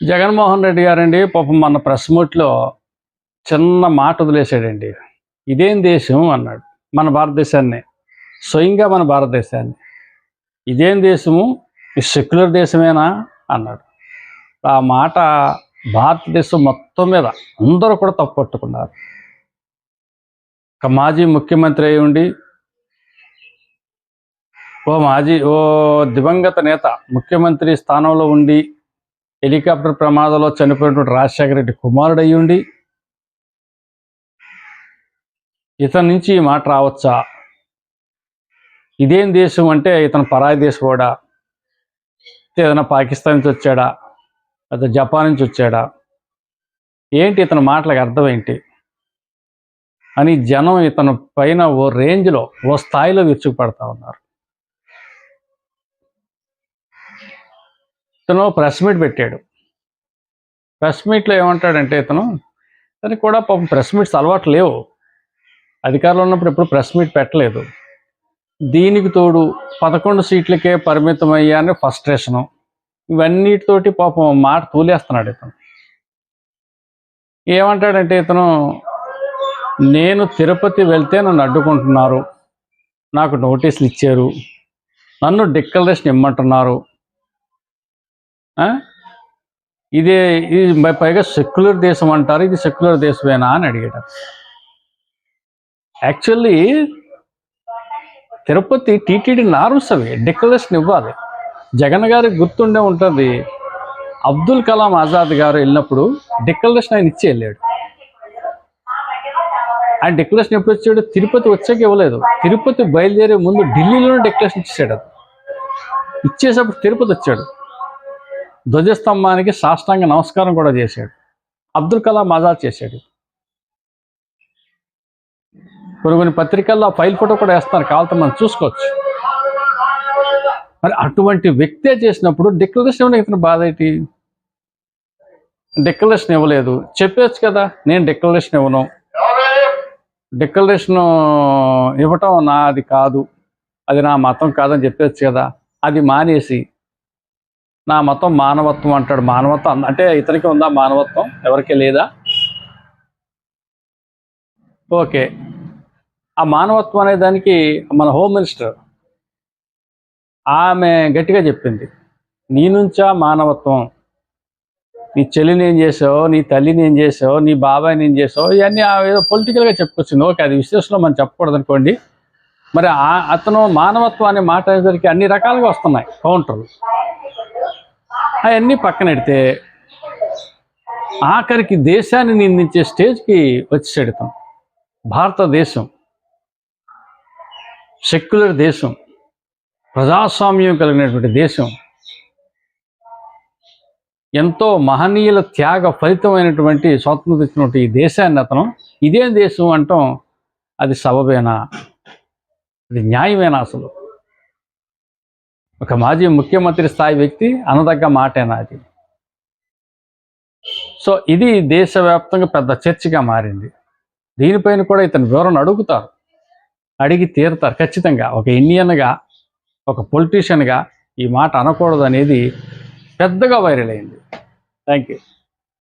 జగన్మోహన్ రెడ్డి గారండి పాపం మన ప్రెస్ మీట్లో చిన్న మాట వదిలేశాడండి. ఇదేం దేశం అన్నాడు మన భారతదేశాన్ని. స్వయంగా మన భారతదేశాన్ని. ఇదేం దేశము? ఈ సెక్యులర్ దేశమేనా? అన్నాడు. ఆ మాట భారతదేశం మొత్తం మీద అందరూ కూడా తప్పట్టుకున్నారు ఒక మాజీ ముఖ్యమంత్రి అయి ఉండి ఓ మాజీ ఓ దివంగత నేత ముఖ్యమంత్రి స్థానంలో ఉండి హెలికాప్టర్ ప్రమాదంలో చనిపోయినటువంటి రాజశేఖర రెడ్డి కుమారుడు అయ్యుండి ఇతని నుంచి ఈ మాట రావచ్చా? ఇదేం దేశం అంటే ఇతను పరాయి దేశం కూడా ఏదైనా పాకిస్తాన్ నుంచి వచ్చాడా? లేదా జపాన్ నుంచి వచ్చాడా? ఏంటి ఇతని మాటలకు అర్థం ఏంటి? అని జనం ఇతను పైన ఓ రేంజ్లో ఓ స్థాయిలో విరుచుకుపడతా ఉన్నారు. ఇతను ప్రెస్ మీట్ పెట్టాడు. ప్రెస్ మీట్లో ఏమంటాడంటే ఇతను ఇతనికి కూడా పాపం ప్రెస్ మీట్స్ అలవాటు లేవు. అధికారంలో ఉన్నప్పుడు ఎప్పుడు ప్రెస్ మీట్ పెట్టలేదు. దీనికి తోడు పదకొండు సీట్లకే పరిమితం అయ్యాని ఫస్ట్రేషను. ఇవన్నిటితోటి పాపం మాట తూలేస్తున్నాడు ఇతను. ఏమంటాడంటే ఇతను నేను తిరుపతి వెళ్తే నన్ను అడ్డుకుంటున్నారు. నాకు నోటీసులు ఇచ్చారు. నన్ను డిక్లరేషన్ ఇమ్మంటున్నారు. ఇదే ఇది పైగా సెక్యులర్ దేశం అంటారు ఇది సెక్యులర్ దేశమేనా అని అడిగాడు. యాక్చువల్లీ తిరుపతి టీటీడీ నార్మ్స్ అవి డిక్లరేషన్ ఇవ్వాలి. జగన్ గారికి గుర్తుండే ఉంటుంది అబ్దుల్ కలాం ఆజాద్ గారు వెళ్ళినప్పుడు డిక్లరేషన్ ఆయన ఇచ్చి వెళ్ళాడు. ఆయన డిక్లరేషన్ ఎప్పుడు ఇచ్చాడు? తిరుపతి వచ్చాక ఇవ్వలేదు. తిరుపతి బయలుదేరే ముందు ఢిల్లీలోనే డిక్లరేషన్ ఇచ్చాడు అది తిరుపతి వచ్చాడు. ధ్వజస్తంభానికి సాష్టాంగ నమస్కారం కూడా చేశాడు. అబ్దుల్ కలాం ఆజాద్ చేశాడు. కొన్ని కొన్ని పత్రికల్లో ఫైల్ ఫోటో కూడా వేస్తారు కావాలంటే మనం చూసుకోవచ్చు. మరి అటువంటి వ్యక్తే చేసినప్పుడు డిక్లరేషన్ ఇవ్వడానికి ఇతను బాధ ఏంటి? డిక్లరేషన్ ఇవ్వలేదు. చెప్పేచ్చు కదా నేను డిక్లరేషన్ ఇవ్వను. డిక్లరేషన్ ఇవ్వటం నాది కాదు. అది నా మతం కాదని చెప్పేచ్చు కదా. అది మానేసి నా మతం మానవత్వం అంటాడు. మానవత్వం అంటే ఇతనికి ఉందా మానవత్వం? ఎవరికి లేదా? ఓకే. ఆ మానవత్వం అనే దానికి మన హోమ్ మినిస్టర్ ఆమె గట్టిగా చెప్పింది. నీ నుంచా మానవత్వం? నీ చెల్లిని ఏం చేసావు? నీ తల్లిని ఏం చేసావు? నీ బాబాయిని ఏం చేసావు? ఇవన్నీ ఆ ఏదో పొలిటికల్గా చెప్పుకొచ్చింది ఓకే అది విశ్లేషణలో మనం చెప్పకూడదు అనుకోండి మరి ఆ- అతను మానవత్వం అనే మాట అనేసరికి అన్ని రకాలుగా వస్తున్నాయి. కౌంటర్లు అవన్నీ పక్కన పెడితే ఆఖరికి దేశాన్ని నిందించే స్టేజ్కి వచ్చేసాడు ఇతను. భారతదేశం. సెక్యులర్ దేశం. ప్రజాస్వామ్యం కలిగినటువంటి దేశం. ఎంతో మహనీయుల త్యాగ ఫలితమైనటువంటి స్వాతంత్రం తెచ్చినటువంటి ఈ దేశాన్ని అతను ఇదేం దేశం అంటాం అది సబబేనా? అది న్యాయమేనా అసలు? ఒక మాజీ ముఖ్యమంత్రి స్థాయి వ్యక్తి అనదగ్గ మాటేనా అది? సో ఇది దేశవ్యాప్తంగా పెద్ద చర్చగా మారింది. దీనిపైన కూడా ఇతను వివరణ అడుగుతారు. అడిగి తీరుతారు ఖచ్చితంగా. ఒక ఇండియన్గా ఒక పొలిటీషియన్గా ఈ మాట అనకూడదు అనేది పెద్దగా వైరల్ అయింది. Thank you